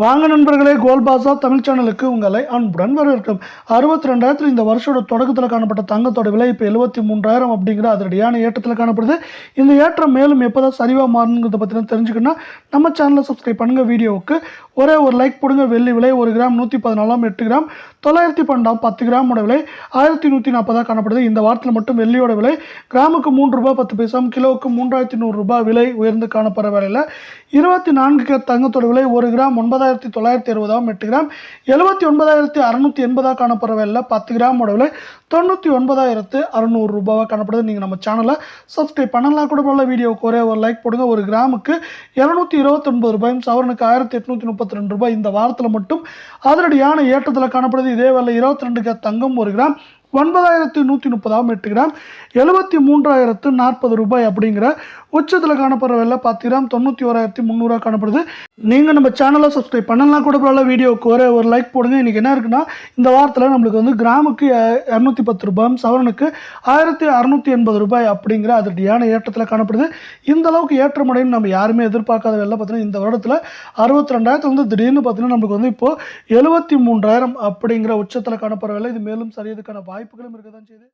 வாங்க நண்பர்களே கோல்பாசா தமிழ் சேனலுக்கு உங்களை அன்புடன் வரவேற்கும். அறுபத்தி ரெண்டாயிரத்தில் இந்த வருஷோட தொடக்கத்தில் காணப்பட்ட தங்கத்தோட விலை இப்போ எழுபத்தி மூன்றாயிரம் அப்படிங்கிற அதிரடியான ஏற்றத்தில் காணப்படுது. இந்த ஏற்றம் மேலும் எப்போதான் சரிவாக மாறணுங்கிறத பற்றி தெரிஞ்சுக்கணும்னா நம்ம சேனலை சப்ஸ்கிரைப் பண்ணுங்கள் வீடியோவுக்கு. ஒரே ஒரு லைக் போடுங்க வெள்ளி விலை ஒரு கிராம் நூற்றி பதினாலாம் எட்டு கிராம். தொள்ளாயிரத்தி பன்னெண்டாம் பத்து கிராமோட விலை ஆயிரத்தி நூற்றி நாற்பதாக காணப்படுது. இந்த வாரத்தில் மட்டும் வெள்ளியோட விலை கிராமுக்கு மூன்று ரூபாய் பத்து பைசாம் கிலோவுக்கு மூன்றாயிரத்தி நூறுரூபா விலை உயர்ந்து காணப்படுற வேலையில் இருபத்தி நான்கு கிராம் தங்கத்தோட விலை ஒரு கிராம் ஒன்பதாயிரத்தி தொள்ளாயிரத்தி அறுபதாம் எட்டு கிராம் எழுபத்தி ஒன்பதாயிரத்தி அறநூற்றி எண்பதாக காணப்படுற விலையில் பத்து கிராமோட விலை தொண்ணூற்றி ஒன்பதாயிரத்து அறநூறு ரூபாவாக காணப்படுது. நீங்கள் நம்ம சேனலை சப்ஸ்கிரைப் பண்ணலாம். கூட போல வீடியோவுக்கு ஒரே ஒரு லைக் போடுங்க. ஒரு கிராமுக்கு இரநூத்தி இருபத்தொன்பது ரூபாயும் சவரனுக்கு ஆயிரத்தி எட்நூற்றி முப்பத்தி ரெண்டு ரூபாய் இந்த வாரத்தில் மட்டும் அதிரடியான ஏற்றத்தில் காணப்படுது. இதே வேலை இருபத்தி ரெண்டு கிராம் தங்கம் ஒரு கிராம் ஒன்பதாயிரத்து நூற்றி முப்பதாம் எட்டு கிராம் எழுபத்தி மூன்றாயிரத்து நாற்பது ரூபாய் அப்படிங்கிற உச்சத்தில் காணப்படுற விலை பத்து கிராம் தொண்ணூற்றி ஓராயிரத்தி முந்நூறுவா காணப்படுது. நீங்கள் நம்ம சேனலை சப்ஸ்கிரைப் பண்ணலாம் கூட பரவாயில்ல வீடியோவுக்கு ஒரு ஒரு லைக் போடுங்க. இன்றைக்கி என்ன இருக்குன்னா இந்த வாரத்தில் நம்மளுக்கு வந்து கிராமுக்கு இரநூத்தி பத்து ரூபாயும் சவரனுக்கு ஆயிரத்தி அறநூற்றி எண்பது ரூபாய் அப்படிங்கிற அதிரடியான ஏற்றத்தில் காணப்படுது. இந்த அளவுக்கு ஏற்றமடையும் நம்ம யாருமே எதிர்பார்க்காத வெளில பார்த்தீங்கன்னா இந்த வருடத்தில் அறுபத்தி ரெண்டாயிரத்து வந்து திடீர்னு பார்த்தீங்கன்னா நம்மளுக்கு வந்து இப்போது எழுபத்தி மூன்றாயிரம் அப்படிங்கிற உச்சத்தில் காணப்படுற வேலை இது மேலும் சரியதுக்கான வாய்ப்பு വായ്പകളും നൽകുകയും ചെയ്ത്